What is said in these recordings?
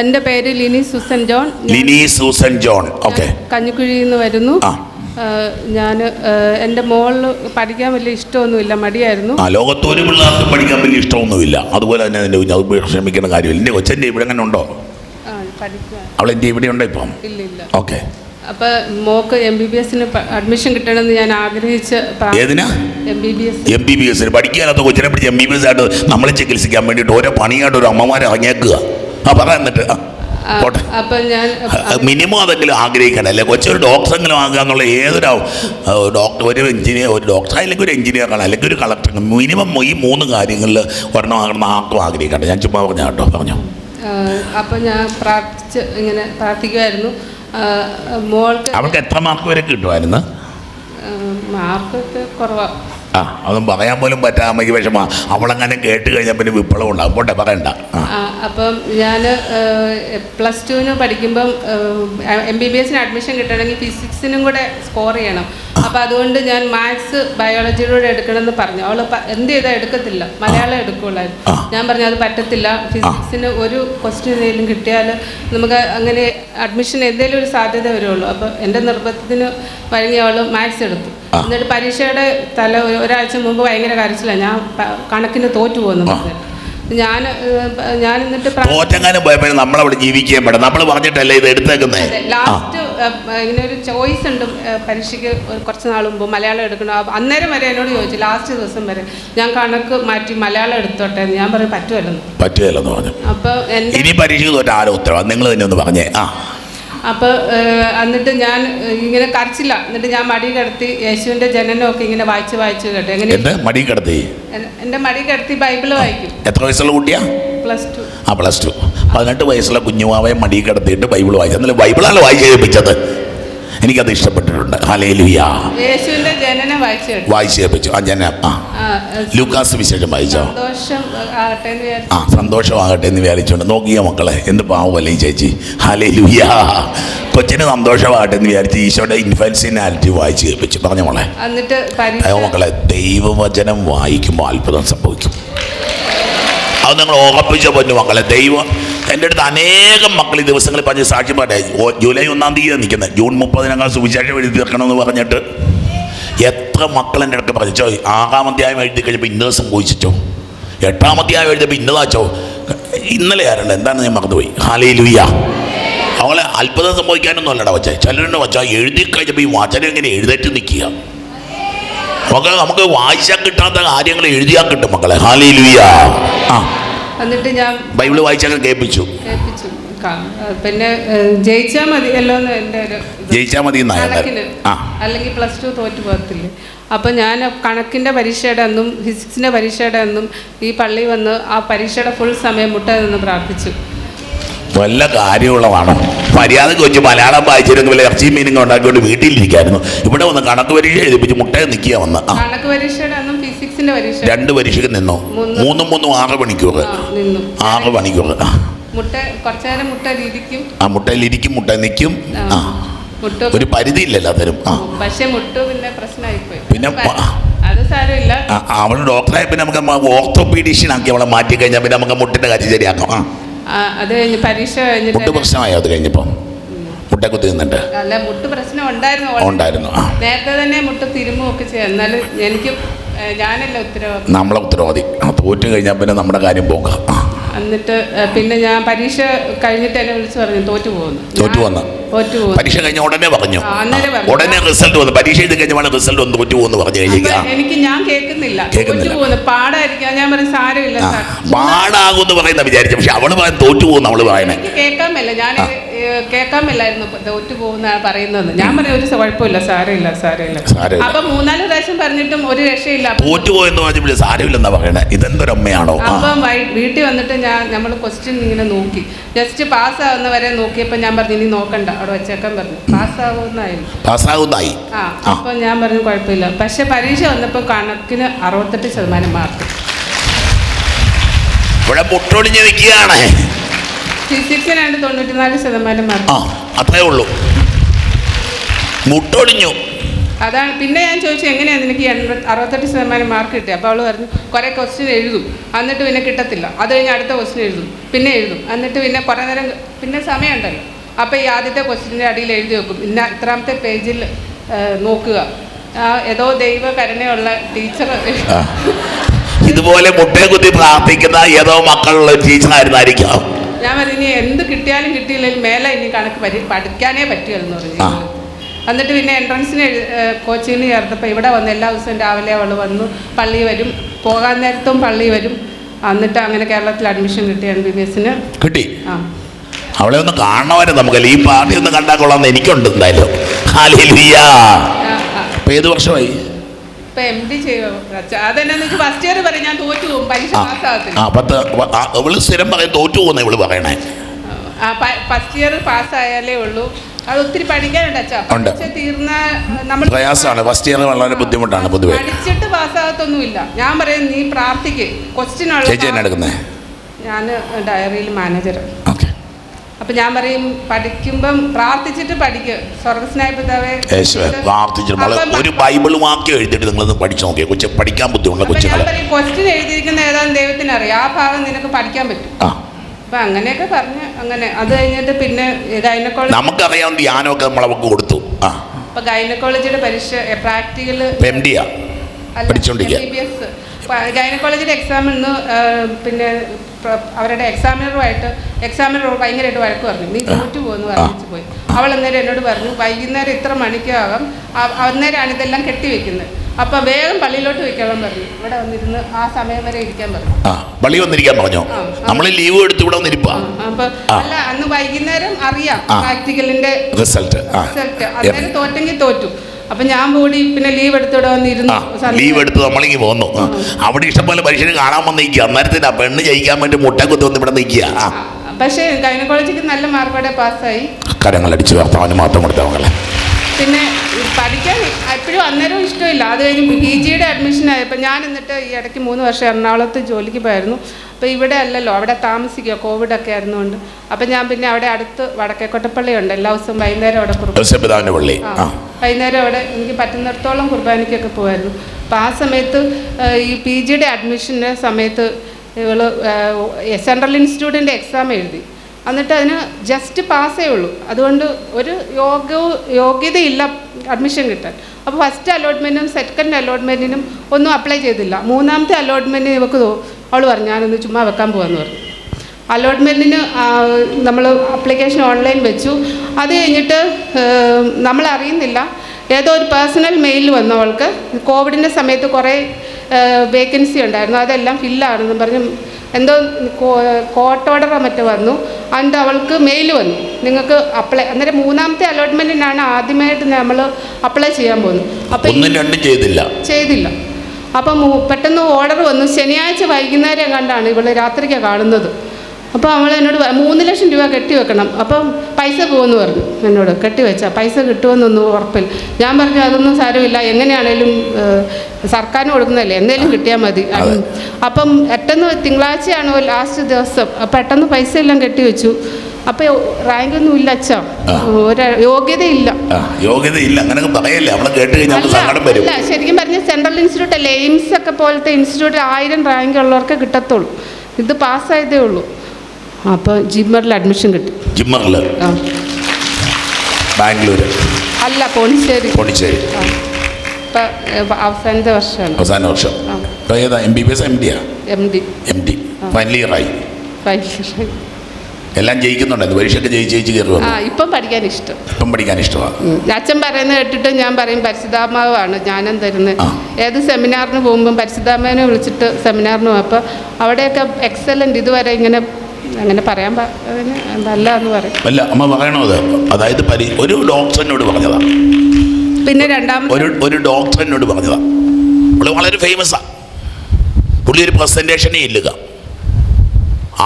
എന്റെ പേര് Lini Susan John. Lini Susan John. Okay. കഞ്ഞിക്കുഴിയിൽ നിന്ന് വരുന്നു. ഞാൻ എന്റെ മോളിൽ പഠിക്കാൻ വലിയ ഇഷ്ടമൊന്നുമില്ല മടിയായിരുന്നു. ആ ലോകത്ത് പിള്ളേർക്ക് പഠിക്കാൻ വലിയ ഇഷ്ടമൊന്നുമില്ല. അതുപോലെ തന്നെ എന്റെ കുഞ്ഞ് ക്ഷമിക്കേണ്ട കാര്യമില്ല. എന്റെ കൊച്ചന്റെ ഇവിടെ അങ്ങനെ ഉണ്ടോ? അവൾ എന്റെ ഇവിടെ ഉണ്ടോ ഇപ്പം? ഇല്ല ഇല്ല. ഓക്കെ. അപ്പോൾ മോക്ക് എം ബി ബി എസിന് അഡ്മിഷൻ കിട്ടണമെന്ന് ഞാൻ ആഗ്രഹിച്ച് M B B S M B B S പഠിക്കാനകത്ത് കൊച്ചിനെ പിടിച്ച് എം ബി ബി എസ് ആയിട്ട് നമ്മളെ ചികിത്സിക്കാൻ വേണ്ടിയിട്ട് ഓരോ പണിയായിട്ട് ഒരു അമ്മമാരെ ഇറങ്ങിയേക്കുക. ആ പറ എന്നിട്ട്. ആ, പോട്ടെ. ഞാൻ മിനിമം അതെങ്കിലും ആഗ്രഹിക്കണം അല്ലേ? കൊച്ചൊരു ഡോക്ടറെങ്കിലും ആകുക എന്നുള്ള ഏതൊരു ഡോക്ടർ ഒരു എഞ്ചിനീയർ ഒരു ഡോക്ടർ അല്ലെങ്കിൽ ഒരു എഞ്ചിനീയർ ആണ് അല്ലെങ്കിൽ ഒരു കളക്ടർ. മിനിമം ഈ മൂന്ന് കാര്യങ്ങളിൽ ഒരെണ്ണം ആകണം ആർക്കും ആഗ്രഹിക്കണം ഞാൻ ചുമ്മാ പറഞ്ഞ കേട്ടോ. പറഞ്ഞോ. അപ്പം ഞാൻ പ്രാർത്ഥിച്ച് ഇങ്ങനെ പ്രാർത്ഥിക്കുമായിരുന്നു മോൾക്ക് അവൾക്ക് എത്ര മാർക്ക് വരെ കിട്ടുമായിരുന്നു മാർക്കൊക്കെ കുറവാണ് ആ അതൊന്നും പറയാൻ പോലും പറ്റാ അമ്മയ്ക്ക് വിഷമ അവളങ്ങനെ കേട്ട് കഴിഞ്ഞാൽ പിന്നെ വിപ്ലവം ഉണ്ടാകും പോട്ടെ പറയണ്ട. അപ്പം ഞാൻ പ്ലസ് ടുവിന് പഠിക്കുമ്പം എം ബി ബി എസിന് അഡ്മിഷൻ കിട്ടണമെങ്കിൽ ഫിസിക്സിനും കൂടെ സ്കോർ ചെയ്യണം. അപ്പം അതുകൊണ്ട് ഞാൻ മാത്സ് ബയോളജിയിലൂടെ എടുക്കണമെന്ന് പറഞ്ഞു. അവൾ എന്ത് ചെയ്താൽ എടുക്കത്തില്ല. മലയാളം എടുക്കുള്ളായിരുന്നു. ഞാൻ പറഞ്ഞു അത് പറ്റത്തില്ല. ഫിസിക്സിന് ഒരു ക്വസ്റ്റ്യൻ എന്തെങ്കിലും കിട്ടിയാൽ നമുക്ക് അങ്ങനെ അഡ്മിഷൻ എന്തെങ്കിലും ഒരു സാധ്യത വരുള്ളൂ. അപ്പം എന്റെ നിർബന്ധത്തിന് വഴങ്ങി അവൾ മാത്സ് എടുത്തു. എന്നിട്ട് പരീക്ഷയുടെ തല ഒരാഴ്ച മുമ്പ് ഭയങ്കര കരച്ചിലാണ് ഞാൻ കണക്കിന് തോറ്റു പോകുന്നു ഞാൻ ഞാൻ എന്നിട്ട് തോറ്റങ്ങാനും പോയപ്പോൾ നമ്മളവിടെ ജീവിക്കുകയും വേണം നമ്മൾ പറഞ്ഞിട്ടല്ലേ ഇത് എടുത്തേക്കുന്നേ? ലാസ്റ്റ് ഇങ്ങനെ ഒരു ചോയ്സ് ഉണ്ട് പരീക്ഷയ്ക്ക് കുറച്ച് നാൾ മുമ്പ്. മലയാളം എടുക്കണം? അന്നേരം വരെ എന്നോട് ചോദിച്ചു ലാസ്റ്റ് ദിവസം വരെ. ഞാൻ കണക്ക് മാറ്റി മലയാളം എടുത്തോട്ടെ ഞാൻ പറയും പറ്റുമല്ലെന്ന് പറ്റുകയില്ലെന്ന് പറഞ്ഞു. അപ്പൊ ഇനി പരീക്ഷയ്ക്ക് തോറ്റ ആരോ ഉത്തരവാദിത്തം നിങ്ങൾ തന്നെ ഒന്ന് പറഞ്ഞേ. ആ. അപ്പോൾ എന്നിട്ട് ഞാൻ ഇങ്ങനെ കരച്ചില്ല. എന്നിട്ട് ഞാൻ മടി കിടത്തി യേശുവിന്റെ ജനനമൊക്കെ ഇങ്ങനെ വായിച്ച് വായിച്ച് കേട്ടോ. എങ്ങനെ മടി കിടത്തി? എൻ- എന്റെ മടി കിടത്തി ബൈബിൾ വായിക്കും. എത്ര വയസ്സുള്ള കുട്ടിയാ? Plus two. ആ പ്ലസ് ടു. പതിനെട്ട് വയസ്സുള്ള കുഞ്ഞുമാവയെ മടി കിടത്തിയിട്ട് ബൈബിൾ വായിച്ചു എന്നാലും ബൈബിളാണ് വായിച്ച് കേൾപ്പിച്ചത്. എനിക്കത് ഇഷ്ടപ്പെട്ടിട്ടുണ്ട്. ഹലേ ലുയ യേശുവിന്റെ ജനനം വായിച്ച് കേൾപ്പിച്ചു ആ ജന ആ. ലൂക്കാസ് വിശേഷം വായിച്ചോ? ആ സന്തോഷമാകട്ടെ എന്ന് വിചാരിച്ചുകൊണ്ട് നോക്കിയ മക്കളെ എന്ത് പാവമല്ലേ ഈ ചേച്ചി? ഹാലേ ലുയാ കൊച്ചിന് സന്തോഷമാകട്ടെ എന്ന് വിചാരിച്ച് ഈശോയുടെ ഇൻഫൻസിനാലിറ്റി വായിച്ചു കേൾപ്പിച്ചു പറഞ്ഞ മോളെ. എന്നിട്ട് മക്കളെ ദൈവവചനം വായിക്കുമ്പോൾ അത്ഭുതം സംഭവിക്കും. അത് നിങ്ങൾ ഉറപ്പിച്ച പൊന്നു മക്കളെ ദൈവം എന്റെ അടുത്ത് അനേകം മക്കൾ ഈ ദിവസങ്ങളിൽ പറഞ്ഞ് സാക്ഷ്യം പറയട്ടെ ഓ- ജൂലൈ ഒന്നാം തീയതി നിൽക്കുന്നത്. ജൂൺ മുപ്പതിനകം സുവിശേഷം എഴുതി തീർക്കണമെന്ന് പറഞ്ഞിട്ട് എത്ര മക്കൾ എന്റെ അടുത്ത് പറഞ്ഞു ചോ ആറാം അധ്യായം എഴുതി കഴിഞ്ഞപ്പോൾ ഇന്നത് സംഭവിച്ചോ എട്ടാം അധ്യായം എഴുതിയപ്പോൾ ഇന്നതാച്ചോ ഇന്നലെ ആരല്ല എന്താണ് ഞാൻ മറന്നുപോയി. ഹാലേ ലുയ്യ അവളെ അത്ഭുതം സംഭവിക്കാനൊന്നും അല്ലടാ വച്ചാൽ ചിലരുടെ വച്ചാൽ എഴുതി കഴിഞ്ഞപ്പോൾ ഈ വചനം എങ്ങനെ എഴുതേറ്റ് നിൽക്കുക. മക്കളെ നമുക്ക് വായിച്ചാൽ കിട്ടാത്ത കാര്യങ്ങൾ എഴുതിയാൽ കിട്ടും മക്കളെ. ഹാലി ലുയ ആ. എന്നിട്ട് ഞാൻ ബൈബിൾ വായിച്ചാൽ കേൾപ്പിച്ചു. പിന്നെ ജയിച്ചാ മതി എന്ന് എന്റെ ഒരു ജയിച്ചാ ജയിച്ചാൽ മതി അല്ലെങ്കിൽ പ്ലസ് ടു തോറ്റു പോകത്തില്ലേ. അപ്പം ഞാൻ കണക്കിന്റെ പരീക്ഷയുടെ അന്നും ഫിസിക്സിന്റെ പരീക്ഷയുടെ അന്നും ഈ പള്ളി വന്ന് ആ പരീക്ഷയുടെ ഫുൾ സമയം മുട്ട നിന്ന് പ്രാർത്ഥിച്ചു. വല്ല കാര്യമുള്ളതാണോ? മര്യാദയ്ക്ക് വെച്ച് മലയാളം വായിച്ചിരുന്നു വല്ല ഇറച്ചി മീനും ഉണ്ടാക്കിക്കൊണ്ട് വീട്ടിലിരിക്കായിരുന്നു. ഇവിടെ വന്ന് കണക്ക് പരീക്ഷ എഴുതിപ്പിച്ച് മുട്ടയെ നിൽക്കുക വന്ന്. രണ്ട് പരീക്ഷയ്ക്ക് നിന്നോ? മൂന്നും. മൂന്നും ആറ് മണിക്കൂർ ആറ് മണിക്കൂർ ആ. മുട്ടയിലിരിക്കും മുട്ട നിൽക്കും ആ ഒരു പരിധി ഇല്ലല്ലോ തരും ആ. പക്ഷെ മുട്ടു പിന്നെ പ്രശ്നമായിപ്പോയി. പിന്നെ അവൾ ഡോക്ടറായി പിന്നെ നമുക്ക് ഓർത്തോപീഡീഷ്യൻ ആക്കി അവളെ മാറ്റി കഴിഞ്ഞാൽ പിന്നെ നമുക്ക് മുട്ടിന്റെ കാര്യം ശരിയാക്കാം. ആ, അത് കഴിഞ്ഞ് പരീക്ഷ മുട്ട് കഴിഞ്ഞിട്ട് പ്രശ്നമായോ അത് കഴിഞ്ഞപ്പോൾ മുട്ട കുത്തി നിന്നിട്ട്? അല്ല മുട്ട് പ്രശ്നം ഉണ്ടായിരുന്നു. already. ഉണ്ടായിരുന്നു ആ. നേരത്തെ തന്നെ മുട്ട് തിരുമുമൊക്കെ ചെയ്യാം എന്നാലും എനിക്ക് ഏഹ്, ഞാനല്ല ഉത്തരവാദി? നമ്മളെ ഉത്തരവാദി. ആ തോറ്റു കഴിഞ്ഞാൽ പിന്നെ നമ്മുടെ കാര്യം പോകാം. ആ. എന്നിട്ട് പിന്നെ ഞാൻ പരീക്ഷ കഴിഞ്ഞിട്ട് എന്നെ വിളിച്ച് പറഞ്ഞു തോറ്റു പോകുന്നു. തോറ്റു വന്ന. തോറ്റു പോകുന്നു. പരീക്ഷ കഴിഞ്ഞ ഉടനെ പറഞ്ഞു. ഉടനെ റിസൾട്ട് വന്നു. പരീക്ഷ എഴുതി കഴിഞ്ഞാൽ റിസൾട്ട് വന്ന് തോറ്റു പോകുന്നു പറഞ്ഞു കഴിഞ്ഞാൽ എനിക്ക് ഞാൻ കേൾക്കുന്നില്ല. തോറ്റു പോകുന്നു. പാടായിരിക്കാം. ഞാൻ പറയും സാരമില്ല പാടാകുമെന്ന് പറയുന്ന വിചാരിച്ചു. പക്ഷെ അവൾ പറയാൻ തോറ്റു പോകുന്നു അവൾ പറയുന്നത്. കേൾക്കാൻ മേല. ഞാൻ കേൾക്കാൻ മേലായിരുന്നു തോറ്റു പോകുന്ന പറയുന്നത്. ഞാൻ പറയും ഒരു കുഴപ്പമില്ല സാരമില്ല സാരമില്ല. സാരമില്ല. അപ്പൊ മൂന്നാൽ പ്രാവശ്യം പറഞ്ഞിട്ടും ഒരു രക്ഷയില്ല. അപ്പൊ പറഞ്ഞപ്പോൾ സാരമില്ലെന്നാ പറയണേ. ഇതെന്തൊരമ്മയാണോ? ആ. അപ്പം വൈ- വീട്ടിൽ വന്നിട്ട് ഞാൻ നമ്മൾ ക്വസ്റ്റ്യൻ ഇങ്ങനെ നോക്കി. ജസ്റ്റ് പാസ് ആവുന്നവരെ നോക്കിയപ്പോൾ ഞാൻ പറഞ്ഞു ഇനി നോക്കണ്ട അവിടെ വെച്ചേക്കാൻ പറഞ്ഞു. പാസ് ആവുന്നായിരുന്നു പാസ്സാകുന്നായി ആ ആ. അപ്പം ഞാൻ പറഞ്ഞു കുഴപ്പമില്ല. പക്ഷെ പരീക്ഷ വന്നപ്പോൾ കണക്കിന് അറുപത്തെട്ട് ശതമാനം മാർക്ക്. ഇവിടെ പൊട്ടൊടിഞ്ഞ് നിൽക്കുകയാണ്. ഫിസിക്സിനാണ്ട് തൊണ്ണൂറ്റിനാല് ശതമാനം മാർക്ക്. ആ അത്രേ ഉള്ളൂ. മുട്ടൊടിഞ്ഞു. അതാണ് പിന്നെ ഞാൻ ചോദിച്ചു എങ്ങനെയാണ് നിനക്ക് അറുപത്തെട്ട് ശതമാനം മാർക്ക് കിട്ടിയത് അപ്പോൾ അവൾ പറഞ്ഞു കുറേ ക്വസ്റ്റ്യൻ എഴുതും. എന്നിട്ട് പിന്നെ കിട്ടത്തില്ല. അത് കഴിഞ്ഞ് അടുത്ത ക്വസ്റ്റ്യൻ എഴുതും. പിന്നെ എഴുതും. എന്നിട്ട് പിന്നെ കുറേ നേരം പിന്നെ സമയമുണ്ടല്ലോ. അപ്പോൾ ഈ ആദ്യത്തെ ക്വസ്റ്റ്യന്റെ അടിയിൽ എഴുതി വെക്കും. ഇന്ന ഇത്രാമത്തെ പേജിൽ നോക്കുക. ഏതോ ദൈവ കരുണയുള്ള ടീച്ചർ. ഇതുപോലെ മുട്ടയെ കുത്തി പ്രാർത്ഥിക്കുന്ന ഏതോ മക്കളുള്ള ടീച്ചറായിരുന്നായിരിക്കാം ഞാൻ പറഞ്ഞു ഇനി എന്ത് കിട്ടിയാലും കിട്ടിയില്ലെങ്കിൽ മേലെ ഇനി കണക്ക് പരി പഠിക്കാനേ പറ്റുമെന്ന് പറഞ്ഞു. എന്നിട്ട് പിന്നെ എൻട്രൻസിന് കോച്ചിങ്ങിന് ചേർത്തപ്പോൾ ഇവിടെ വന്ന് എല്ലാ ദിവസവും രാവിലെ അവൾ വന്നു പള്ളി വരും പോകാൻ നേരത്തും പള്ളി വരും. എന്നിട്ട് അങ്ങനെ കേരളത്തിൽ അഡ്മിഷൻ കിട്ടി എം ബി ബി എസിന് കിട്ടി. ആ. അവളെ ഒന്ന് കാണണവരെ നമുക്ക് ഈ പാർട്ടി ഒന്ന് കണ്ടാൽ കൊള്ളാമെന്ന് എനിക്കുണ്ട് എന്തായാലും. ഏത് വർഷമായി? ഇപ്പം എം ഡി അതെന്നാന്ന് ഫസ്റ്റ് ഇയർ പറയും ഞാൻ തോറ്റു പോകും പരീക്ഷ പാസ്സാകത്തില്ല. പത്ത് ഇവൾ സ്ഥിരം പറയും തോറ്റു പോകുന്ന ഇവൾ പറയണേ. ഫസ്റ്റ് ഇയർ പാസ്സായാലേ ഉള്ളൂ. അത് ഒത്തിരി പഠിക്കാനുണ്ട് അച്ഛാ. തീർന്ന നമ്മൾ പ്രയാസമാണ്. ഫസ്റ്റ് ഇയർ വളരെ ബുദ്ധിമുട്ടാണ് പൊതുവെ. പഠിച്ചിട്ട് പാസ്സാകത്തൊന്നുമില്ല. ഞാൻ പറയും നീ പ്രാർത്ഥിക്ക്. ക്വസ്റ്റ്യൻ ചേച്ചി എന്നെ എടുക്കുന്നേ? ഞാൻ ഡയറിയിൽ മാനേജർ അപ്പൊ ഞാൻ പറയും പഠിക്കുമ്പം പ്രാർത്ഥിച്ചിട്ട് പഠിക്കും. സ്വർഗസ്നായ പിതാവേ പ്രാർത്ഥിച്ചിട്ട് ഒരു ബൈബിൾ വാക്യം എഴുതിയിട്ട് നിങ്ങളൊന്ന് പഠിച്ചു നോക്കിയാൽ കൊച്ചു പഠിക്കാൻ ബുദ്ധിമുട്ടുള്ള പറയും ക്വസ്റ്റ്യൻ എഴുതിയിരിക്കുന്ന ഏതാണ് ദൈവത്തിന് അറിയാം ആ ഭാഗം നിനക്ക് പഠിക്കാൻ പറ്റും. അപ്പൊ അങ്ങനെയൊക്കെ പറഞ്ഞ് അങ്ങനെ. അത് കഴിഞ്ഞിട്ട് പിന്നെ ഗൈനക്കോളജി നമുക്കറിയാം ധ്യാനമൊക്കെ നമ്മളവർക്ക് കൊടുത്തു. ആ. അപ്പൊ ഗൈനക്കോളജിയുടെ പരീക്ഷ പ്രാക്ടിക്കൽ പഠിച്ചോണ്ടിരിക്കുക. ഗൈനക്കോളജിയുടെ എക്സാം ഇന്ന് പിന്നെ അവരുടെ എക്സാമിനറുമായിട്ട് എക്സാമിനർ ഭയങ്കരമായിട്ട് വഴക്ക് പറഞ്ഞു. നീ തോറ്റു പോകുന്നു പറഞ്ഞു പോയി. അവൾ അന്നേരം എന്നോട് പറഞ്ഞു വൈകുന്നേരം ഇത്ര മണിക്കാകും അന്നേരമാണ് ഇതെല്ലാം കെട്ടിവെക്കുന്നത്. അപ്പം വേഗം പള്ളിയിലോട്ട് വെക്കണം പറഞ്ഞു. ഇവിടെ വന്നിരുന്ന് ആ സമയം വരെ ഇരിക്കാൻ പറഞ്ഞു. പള്ളി വന്നിരിക്കാൻ പറഞ്ഞോ. നമ്മൾ ലീവ് എടുത്ത് ഇവിടെ വന്നിരിപ്പാ? അപ്പൊ അല്ല അന്ന് വൈകുന്നേരം അറിയാം പ്രാക്ടിക്കലിന്റെ റിസൾട്ട്. റിസൾട്ട്. അന്നേരം തോറ്റെങ്കിൽ തോറ്റു. അപ്പൊ ഞാൻ കൂടി പിന്നെ ലീവ് എടുത്തിവിടെ വന്നിരുന്നു. ലീവ് എടുത്ത് നമ്മളിങ്ങി പോന്നു. അവിടെ ഇഷ്ടംപോലെ മനുഷ്യന് കാണാൻ വന്ന് നിൽക്കുക അന്നേരത്തിന് ആ പെണ്ണ് ജയിക്കാൻ വേണ്ടി മുട്ട കുത്തി വന്ന് ഇവിടെ നിൽക്കുക. പക്ഷേ ഗൈനക്കോളജിക്ക് നല്ല മാർക്കോടെ പാസ്സായി. കരങ്ങൾ അടിച്ച് ഭർത്താവിന് മാത്രം കൊടുത്ത മകളെ പിന്നെ പഠിക്കാൻ എപ്പോഴും അന്നേരവും ഇഷ്ടമില്ല. അത് കഴിഞ്ഞ് പി ജിയുടെ അഡ്മിഷൻ ആയപ്പോൾ ഞാൻ എന്നിട്ട് ഈ ഇടയ്ക്ക് മൂന്ന് വർഷം എറണാകുളത്ത് ജോലിക്ക് പോയായിരുന്നു. അപ്പോൾ ഇവിടെ അല്ലല്ലോ അവിടെ താമസിക്കുക കോവിഡൊക്കെ ആയിരുന്നുകൊണ്ട് അപ്പം ഞാൻ പിന്നെ അവിടെ അടുത്ത് വടക്കേക്കോട്ടപ്പള്ളി ഉണ്ട്. എല്ലാ ദിവസവും വൈകുന്നേരം അവിടെ കുർബാന ആ വൈകുന്നേരം അവിടെ എനിക്ക് പറ്റുന്നിടത്തോളം കുർബാനയ്ക്കൊക്കെ പോകുമായിരുന്നു അപ്പോൾ ആ സമയത്ത് ഈ പി ജിയുടെ അഡ്മിഷന്റെ സമയത്ത് ഇവൾ സെൻട്രൽ ഇൻസ്റ്റിറ്റ്യൂട്ടിന്റെ എക്സാം എഴുതി. എന്നിട്ട് അതിന് ജസ്റ്റ് പാസ്സേ ഉള്ളൂ. അതുകൊണ്ട് ഒരു യോഗ്യ യോഗ്യതയില്ല അഡ്മിഷൻ കിട്ടാൻ. അപ്പോൾ ഫസ്റ്റ് അലോട്ട്മെന്റിനും സെക്കൻഡ് അലോട്ട്മെന്റിനും ഒന്നും അപ്ലൈ ചെയ്തില്ല. മൂന്നാമത്തെ അലോട്ട്മെന്റിന് ഇവക്ക് അവൾ പറഞ്ഞു ഞാനൊന്ന് ചുമ്മാ വെക്കാൻ പോകാമെന്ന് പറഞ്ഞു. അലോട്ട്മെന്റിന് നമ്മൾ അപ്ലിക്കേഷൻ ഓൺലൈൻ വെച്ചു. അത് കഴിഞ്ഞിട്ട് നമ്മളറിയുന്നില്ല. ഏതോ ഒരു പേഴ്സണൽ മെയിൽ വന്നു അവൾക്ക്. കോവിഡിന്റെ സമയത്ത് കുറേ വേക്കൻസി ഉണ്ടായിരുന്നു. അതെല്ലാം ഫില്ലാണെന്നും പറഞ്ഞ് എന്തോ കോർട്ട് ഓർഡറോ മറ്റോ വന്നു. അതുകൊണ്ട് അവൾക്ക് മെയിൽ വന്നു. നിങ്ങൾക്ക് അപ്ലൈ അന്നേരം മൂന്നാമത്തെ അലോട്ട്മെന്റിനാണ് ആദ്യമായിട്ട് നമ്മൾ അപ്ലൈ ചെയ്യാൻ പോകുന്നത്. അപ്പോൾ ഒന്നും രണ്ടും ചെയ്തില്ല. ചെയ്തില്ല. അപ്പം പെട്ടെന്ന് ഓർഡർ വന്നു. ശനിയാഴ്ച വൈകുന്നേരം കണ്ടാണ് ഇവൾ രാത്രിക്കാണ് കാണുന്നത്. അപ്പോൾ അവൾ എന്നോട് മൂന്ന് ലക്ഷം രൂപ കെട്ടി വെക്കണം. അപ്പം പൈസ പോകുമെന്ന് പറഞ്ഞു എന്നോട്. കെട്ടി വെച്ചാൽ പൈസ കിട്ടുമെന്നൊന്നും ഉറപ്പില്ല ഞാൻ പറഞ്ഞു അതൊന്നും സാരമില്ല. എങ്ങനെയാണേലും സർക്കാരിന് കൊടുക്കുന്നതല്ലേ? എന്തെങ്കിലും കിട്ടിയാൽ മതി. അപ്പം പെട്ടെന്ന് തിങ്കളാഴ്ചയാണ് ലാസ്റ്റ് ദിവസം. അപ്പം പെട്ടെന്ന് പൈസ എല്ലാം കെട്ടി വെച്ചു. അപ്പോൾ റാങ്കൊന്നും ഇല്ല അച്ഛാ. യോഗ്യതയില്ല. യോഗ്യതയില്ല. അങ്ങനെ പറയല്ലേ? നമ്മളെ കേട്ട് കഴിഞ്ഞാൽ സങ്കടം വരും. ശരിക്കും പറഞ്ഞ സെൻട്രൽ ഇൻസ്റ്റിറ്റ്യൂട്ട് അല്ലേ? എയിംസ് ഒക്കെ പോലത്തെ ഇൻസ്റ്റിറ്റ്യൂട്ട് ആയിരം റാങ്ക് ഉള്ളവർക്ക് കിട്ടത്തുള്ളൂ. ഇത് പാസ്സായതേ ഉള്ളൂ. അപ്പോൾ ജിമ്മറിൽ അഡ്മിഷൻ കിട്ടി. ജിമ്മറിൽ ബാംഗ്ലൂർ അല്ല പോണ്ടിച്ചേരി. പോണ്ടിച്ചേരി. അവസാനത്തെ വർഷമാണ്. അവസാന വർഷം. ഇപ്പോൾ ഇപ്പൊ ഏതാ? M B B S M Diya? M D. M D. Final year ആയി. എല്ലാം ജയിക്കുന്നുണ്ടായിരുന്നു പരീക്ഷയൊക്കെ ജയിച്ച് ജയിച്ച് കയറുക ആ ഇപ്പം പഠിക്കാൻ ഇഷ്ടം. ഇപ്പം പഠിക്കാൻ ഇഷ്ടമാണ് അച്ഛൻ പറയുന്നത് കേട്ടിട്ട് ഞാൻ പറയും പരിശുദ്ധാമാവാണ് ജ്ഞാനം തരുന്നത്. ഏത് സെമിനാറിന് പോകുമ്പം പരിശുദ്ധാമാവിനെ വിളിച്ചിട്ട് സെമിനാറിന് പോകും അപ്പോൾ അവിടെയൊക്കെ എക്സലന്റ് ഇതുവരെ ഇങ്ങനെ അങ്ങനെ പറയാൻ അതിന് എന്ന് പറയും. അല്ല അമ്മ പറയണോ അതായത് പരി ഒരു ഡോക്ടറിനോട് പറഞ്ഞതാ. പിന്നെ രണ്ടാം ഒരു ഒരു ഡോക്ടറിനോട് പറഞ്ഞതാ. പുള്ളി വളരെ ഫേമസാ പുള്ളി ഒരു പ്രസന്റേഷനെ ഇല്ലുക.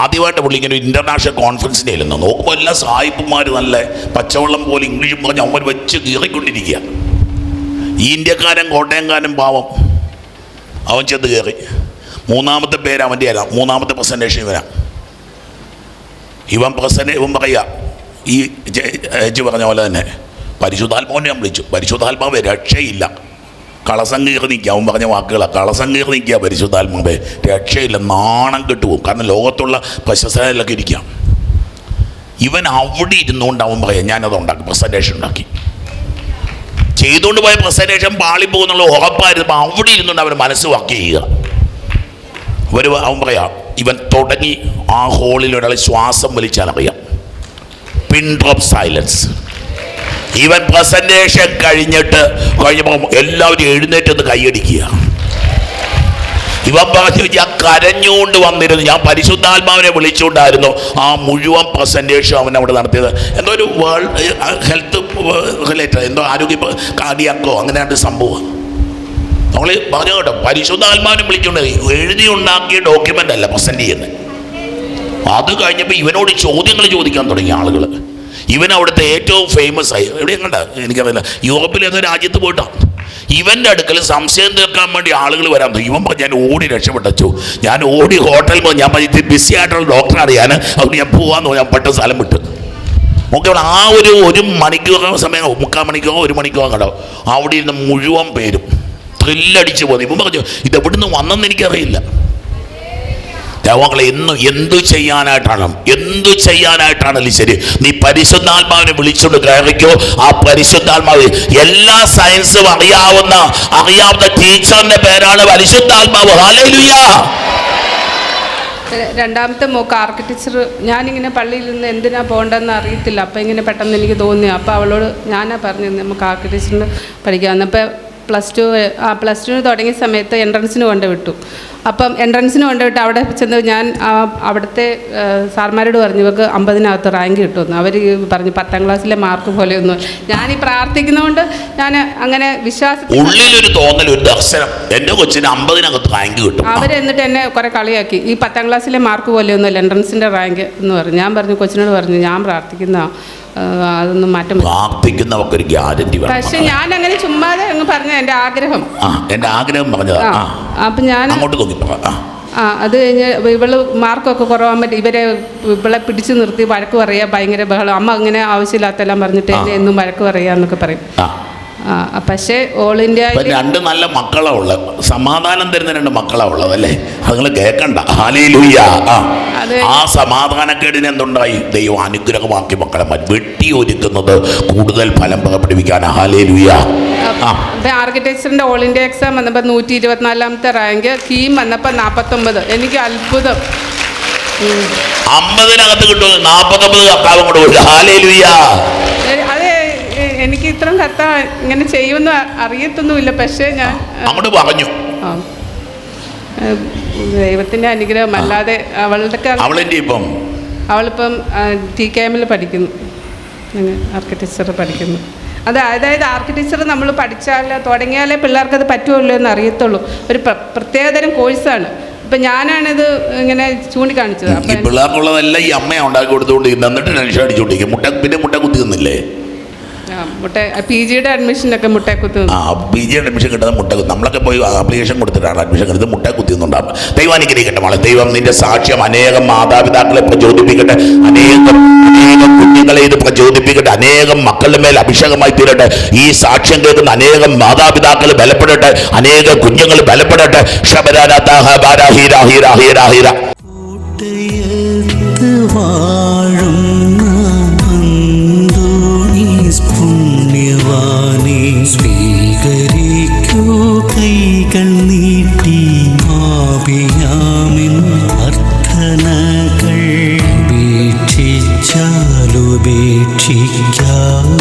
ആദ്യമായിട്ട് പുള്ളി ഇങ്ങനെ ഒരു ഇന്റർനാഷണൽ കോൺഫറൻസിന്റെ ഇല്ലെന്ന്. നോക്കുമ്പോൾ എല്ലാ സായിപ്പുമാർ നല്ല പച്ചവെള്ളം പോലെ ഇംഗ്ലീഷും പറഞ്ഞ് അമ്മ വെച്ച് കീറിക്കൊണ്ടിരിക്കുക. ഈ ഇന്ത്യക്കാരൻ കോട്ടയംകാരൻ പാവം. അവൻ ചെന്ന് കയറി. മൂന്നാമത്തെ പേര് അവന്റെ അല്ല. മൂന്നാമത്തെ പ്രസന്റേഷൻ ഇവനാ ഇവൻ പ്രസന്റ് ഇവൻ പറയുക ഈ ചേച്ചി പറഞ്ഞ പോലെ തന്നെ പരിശുദ്ധാത്മാവിനെ ഞാൻ വിളിച്ചു പരിശുദ്ധാത്മാവ് രക്ഷയില്ല കളസങ്കീർ നിൽക്കുക അവൻ പറഞ്ഞ വാക്കുകളാണ് കളസങ്കീർ നിൽക്കുക പരിശുദ്ധാത്മാവെ രക്ഷയില്ല നാണം കിട്ടുപോകും കാരണം ലോകത്തുള്ള പ്രശസ്തരിലൊക്കെ ഇരിക്കാം ഇവൻ അവിടെ ഇരുന്നുകൊണ്ട് അവൻ പറയാം ഞാനത് ഉണ്ടാക്കി പ്രസന്റേഷൻ ഉണ്ടാക്കി ചെയ്തുകൊണ്ട് പോയ പ്രസന്റേഷൻ പാളിപ്പോകുന്നുള്ള ഉറപ്പായിരുന്നു അവിടെ ഇരുന്നുകൊണ്ട് അവൻ മനസ്സ് വർക്ക് ചെയ്യുക അവർ അവൻ പറയാം ഇവൻ തുടങ്ങി ആ ഹോളിൽ ഒരാൾ ശ്വാസം വലിച്ചാൽ അറിയാം. പിൻ ഡ്രോപ്പ് സൈലൻസ് ഇവൻ പ്രസന്റേഷൻ കഴിഞ്ഞിട്ട് കഴിഞ്ഞപ്പോൾ എല്ലാവരും എഴുന്നേറ്റ് ഒന്ന് കൈയടിക്കുക. ഇവൻ പറഞ്ഞു ഞാൻ കരഞ്ഞുകൊണ്ട് വന്നിരുന്നു. ഞാൻ പരിശുദ്ധാത്മാവിനെ വിളിച്ചുകൊണ്ടായിരുന്നു ആ മുഴുവൻ പ്രസന്റേഷൻ അവൻ അവിടെ നടത്തിയത്. എന്തോ ഒരു വേൾഡ് ഹെൽത്ത് റിലേറ്റഡ് എന്തോ ആരോഗ്യ കാർഡിയാക്കോ അങ്ങനെ ഒരു സംഭവം. നമ്മൾ പറഞ്ഞു കേട്ടോ പരിശുദ്ധാത്മാവിനെ വിളിച്ചുകൊണ്ട് എഴുതി ഉണ്ടാക്കിയ ഡോക്യുമെന്റ് അല്ല പ്രസന്റ് ചെയ്യുന്നത്. അത് കഴിഞ്ഞപ്പോൾ ഇവനോട് ചോദ്യങ്ങൾ ചോദിക്കാൻ തുടങ്ങി ആളുകൾ ഇവൻ അവിടുത്തെ ഏറ്റവും ഫേമസ് ആയി എവിടെ കണ്ട? എനിക്കറിയില്ല. യൂറോപ്പിൽ ഏതോ രാജ്യത്ത് പോയിട്ടാണ് ഇവന്റെ അടുക്കൽ സംശയം തീർക്കാൻ വേണ്ടി ആളുകൾ വരാൻ തുടങ്ങി. ഇവൻ ഞാൻ ഓടി രക്ഷപ്പെട്ടു ഞാൻ ഓടി ഹോട്ടലിൽ പോയി. ഞാൻ പറഞ്ഞു ബിസി ആയിട്ടുള്ള ഡോക്ടറെ അറിയാൻ അതുകൊണ്ട് ഞാൻ പോവാന്ന് ഞാൻ പെട്ടെന്ന് സ്ഥലം വിട്ടു. ഓക്കെ ഇവിടെ ആ ഒരു ഒരു മണിക്കൂർ സമയം മുക്കാൽ മണിക്കോ ഒരു മണിക്കോ കണ്ടോ അവിടെ ഇരുന്ന് മുഴുവൻ പേരും ത്രില്ലടിച്ച് പോന്നു. ഇവൻ പറഞ്ഞു ഇത് എവിടുന്ന് വന്നെന്ന് എനിക്കറിയില്ല. ദേവങ്ങളെ എന്നും എന്തു ചെയ്യാനായിട്ടാണ്? എന്തു ചെയ്യാനായിട്ടാണല്ലോ ശരി? നീ പരിശുദ്ധാത്മാവിനെ വിളിച്ചുകൊണ്ട് ഗ്രഹിക്കോ. ആ പരിശുദ്ധാത്മാവ് എല്ലാ സയൻസും അറിയാവുന്ന അറിയാവുന്ന ടീച്ചറിന്റെ പേരാണ് പരിശുദ്ധാത്മാവ്. രണ്ടാമത്തെ മോക്ക് ആർക്കിടെക്ചർ ഞാനിങ്ങനെ പള്ളിയിൽ നിന്ന് എന്തിനാ പോകേണ്ടതെന്ന് അറിയത്തില്ല. അപ്പം ഇങ്ങനെ പെട്ടെന്ന് എനിക്ക് തോന്നി. അപ്പോൾ അവളോട് ഞാനാ പറഞ്ഞു നമുക്ക് ആർക്കിടെക്ചറിന് പഠിക്കാമെന്ന് അപ്പോൾ പ്ലസ് ടു ആ പ്ലസ് ടു തുടങ്ങിയ സമയത്ത് എൻട്രൻസിന് കൊണ്ട് വിട്ടു. അപ്പം എൻട്രൻസിന് കൊണ്ട് വിട്ട് അവിടെ ചെന്ന് ഞാൻ അവിടുത്തെ സാർമാരോട് പറഞ്ഞു ഇവർക്ക് അമ്പതിനകത്ത് റാങ്ക് കിട്ടുമെന്ന്. അവർ പറഞ്ഞു പത്താം ക്ലാസ്സിലെ മാർക്ക് പോലെ പോലെയൊന്നും ഞാൻ ഈ പ്രാർത്ഥിക്കുന്നതുകൊണ്ട് ഞാൻ അങ്ങനെ വിശ്വാസത്തിൽ ഉള്ളിലൊരു തോന്നൽ ഒരു ദർശനം. എന്റെ കൊച്ചിന് അമ്പതിനകത്ത് റാങ്ക് കിട്ടും. അവർ എന്നിട്ട് എന്നെ കുറെ കളിയാക്കി. ഈ പത്താം ക്ലാസ്സിലെ മാർക്ക് പോലെ പോലെയൊന്നുമല്ല എൻട്രൻസിന്റെ റാങ്ക് എന്ന് പറഞ്ഞു. ഞാൻ പറഞ്ഞു കൊച്ചിനോട് പറഞ്ഞു ഞാൻ പ്രാർത്ഥിക്കുന്ന അതൊന്നും മാറ്റം വരും." പ്രാർത്ഥിക്കുന്നവർക്ക് ഗ്യാരണ്ടി വേണം പക്ഷെ ഞാൻ അങ്ങനെ ചുമ്മാതെ അങ്ങ് പറഞ്ഞ എന്റെ ആഗ്രഹം. ആ എന്റെ ആഗ്രഹം പറഞ്ഞതാ. ആ അപ്പം ഞാൻ അങ്ങോട്ട് നോക്കി പറ. ആ. ആ അത് കഴിഞ്ഞ് ഇവൾ മാർക്കൊക്കെ കുറവാൻ പറ്റി. ഇവരെ ഇവളെ പിടിച്ചു നിർത്തി വഴക്ക് പറയുക ഭയങ്കര ബഹളം. അമ്മ അങ്ങനെ ആവശ്യമില്ലാത്തെല്ലാം പറഞ്ഞിട്ട് എന്നെ എന്നും വഴക്ക് പറയുക എന്നൊക്കെ പറയും. പക്ഷേ ഓൾ ഇന്ത്യ രണ്ട് നല്ല മക്കളാ ഉള്ളത്. സമാധാനം തരുന്ന രണ്ട് മക്കളാ ഉള്ളത് അല്ലേ? നിങ്ങൾ കേൾക്കണ്ട ആ. സമാധാനക്കേടിന് എന്തുണ്ടായി? ദൈവം അനുഗ്രഹമാക്കി മക്കളെ വെട്ടി ഒരുക്കുന്നത് കൂടുതൽ ഫലം പ്രകടിപ്പിക്കാൻ ഹാലേലൂയ ആ. അപ്പം ആർക്കിടെക്ചറിന്റെ ഓൾ ഇന്ത്യ എക്സാം വന്നപ്പോൾ നൂറ്റി ഇരുപത്തിനാലാമത്തെ റാങ്ക് കീം വന്നപ്പോൾ നാൽപ്പത്തൊമ്പത് എനിക്ക് അത്ഭുതം. അമ്പതിനകത്ത് കിട്ടും നാൽപ്പത്തൊമ്പത് കർത്താവും കൂടെ ഹാലേ എ- എനിക്ക് ഇത്രയും കത്ത ഇങ്ങനെ ചെയ്യുമെന്ന് അറിയത്തൊന്നുമില്ല. പക്ഷേ ഞാൻ അങ്ങോട്ട് പറഞ്ഞു. ദൈവത്തിന്റെ അനുഗ്രഹം അല്ലാതെ അവളുടെ അവളെന്റെ ഇപ്പം? അവളിപ്പം ടി കെ എമ്മിൽ പഠിക്കുന്നു. ആർക്കിടെക്ചർ പഠിക്കുന്നു. അത് അതായത് ആർക്കിടെക്ചർ നമ്മൾ പഠിച്ചാൽ തുടങ്ങിയാലേ പിള്ളേർക്ക് അത് പറ്റുമല്ലോ എന്ന് അറിയത്തുള്ളൂ ഒരു പ്രത്യേകതരം കോഴ്സാണ്. ഇപ്പം ഞാനാണിത് ഇങ്ങനെ ചൂണ്ടിക്കാണിച്ചത്. പിള്ളേർക്കുള്ളതല്ല ഈ അമ്മ ഉണ്ടാക്കി കൊടുത്തുകൊണ്ട് എന്നിട്ട് ടെൻഷൻ അടിച്ചുകൊണ്ടിരിക്കും മുട്ട പിന്നെ മുട്ട കുത്തി നിന്നില്ലേ മുട്ട പി ജിയുടെ അഡ്മിഷനൊക്കെ മുട്ടക്കുത്ത് ആ പി അഡ്മിഷൻ കിട്ടുന്ന മുട്ട നമ്മളൊക്കെ പോയി ആപ്ലിക്കേഷൻ കൊടുത്തിട്ടാണ് അഡ്മിഷൻ കിട്ടുന്നത് മുട്ട എന്നുണ്ടാവും ദൈവം അനുഗ്രഹിക്കട്ടെ മോളെ. ദൈവം നിന്റെ സാക്ഷ്യം അനേകം മാതാപിതാക്കളെ പ്രചോദിപ്പിക്കട്ടെ. അനേകം അനേകം കുഞ്ഞുങ്ങളെ ഇത് പ്രചോദിപ്പിക്കട്ടെ. അനേകം മക്കളുടെ മേൽ അഭിഷേകമായി തീരട്ടെ. ഈ സാക്ഷ്യം കേൾക്കുന്ന അനേകം മാതാപിതാക്കൾ ബലപ്പെടട്ടെ. അനേക കുഞ്ഞുങ്ങൾ ബലപ്പെടട്ടെ. ശബരാനാഥ ഹീര ഹീര ഹീര ഹീര കോട്ടയത്ത് സ്വീകരിക്കൂ. കൈകൾ നീട്ടി മാപിയാമിൻ അർത്ഥനകൾ. ഉപേക്ഷിച്ചാലുപേക്ഷിക്കാതെ